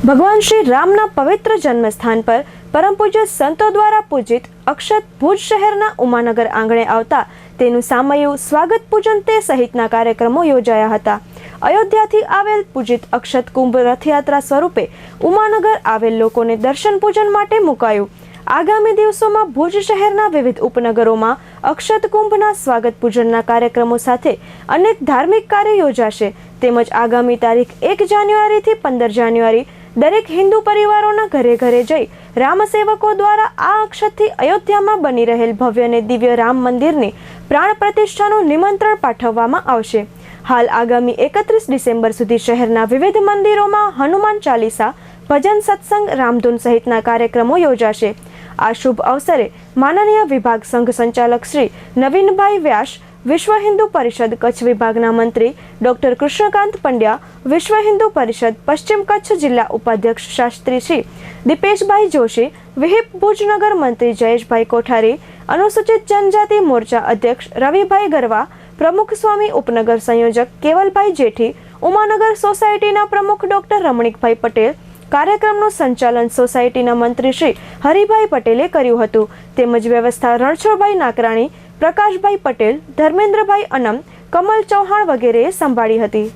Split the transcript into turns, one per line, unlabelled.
ભગવાન શ્રી રામના પવિત્ર જન્મસ્થાન પર પરમ પૂજ્ય સંતો દ્વારા પૂજિત અક્ષત ભુજ શહેરના ઉમાનગર આંગણે આવતા તેનું સામયું સ્વાગત પૂજન તે સહિતના કાર્યક્રમો યોજાયા હતા. અયોધ્યાથી આવેલ પૂજિત અક્ષત કુંભ રથયાત્રા સ્વરૂપે ઉમાનગર આવેલ લોકોને દર્શન પૂજન માટે મુકાયું. આગામી દિવસોમાં ભુજ શહેરના વિવિધ ઉપનગરોમાં અક્ષત કુંભના સ્વાગત પૂજનના કાર્યક્રમો સાથે અનેક ધાર્મિક કાર્ય યોજાશે. તેમજ આગામી તારીખ એક જાન્યુઆરીથી પંદર જાન્યુઆરી દરેક હિન્દુ પરિવારોના ઘરે ઘરે જઈ રામસેવકો દ્વારા આ અક્ષતથી અયોધ્યામાં બની રહેલ ભવ્ય અને દિવ્ય રામ મંદિરની પ્રાણ પ્રતિષ્ઠાનું નિમંત્રણ પાઠવવામાં આવશે. હાલ આગામી એકત્રીસ ડિસેમ્બર સુધી શહેરના વિવિધ મંદિરોમાં હનુમાન ચાલીસા, ભજન સત્સંગ, રામધૂન સહિતના કાર્યક્રમો યોજાશે. આ શુભ અવસરે માનનીય વિભાગ સંઘ સંચાલક શ્રી નવીનભાઈ વ્યાસ વિશ્વ હિન્દુ પરિષદ કચ્છ વિભાગના મંત્રી ડોક્ટર કૃષ્ણકાંત પંડ્યા, વિશ્વ હિન્દુ પરિષદ પશ્ચિમ કચ્છ જિલ્લા ઉપાધ્યક્ષ શાસ્ત્રી શ્રી દીપેશભાઈ જોશી, વિહિપ ભુજનગર મંત્રી જયેશભાઈ કોઠારી, અનુસૂચિત જનજાતિ મોરચા અધ્યક્ષ રવિભાઈ ગરવા, પ્રમુખ સ્વામી ઉપનગર સંયોજક કેવલભાઈ જેઠી, ઉમાનગર સોસાયટીના પ્રમુખ ડોક્ટર રમણીકભાઈ પટેલ, કાર્યક્રમનું સંચાલન સોસાયટીના મંત્રી શ્રી હરિભાઈ પટેલે કર્યું હતું. તેમજ વ્યવસ્થા રણછોડભાઈ નાકરાણી પ્રકાશભાઈ પટેલ ધર્મેન્દ્રભાઈ અનમ કમલ ચૌહાણ વગેરેએ સંભાળી હતી.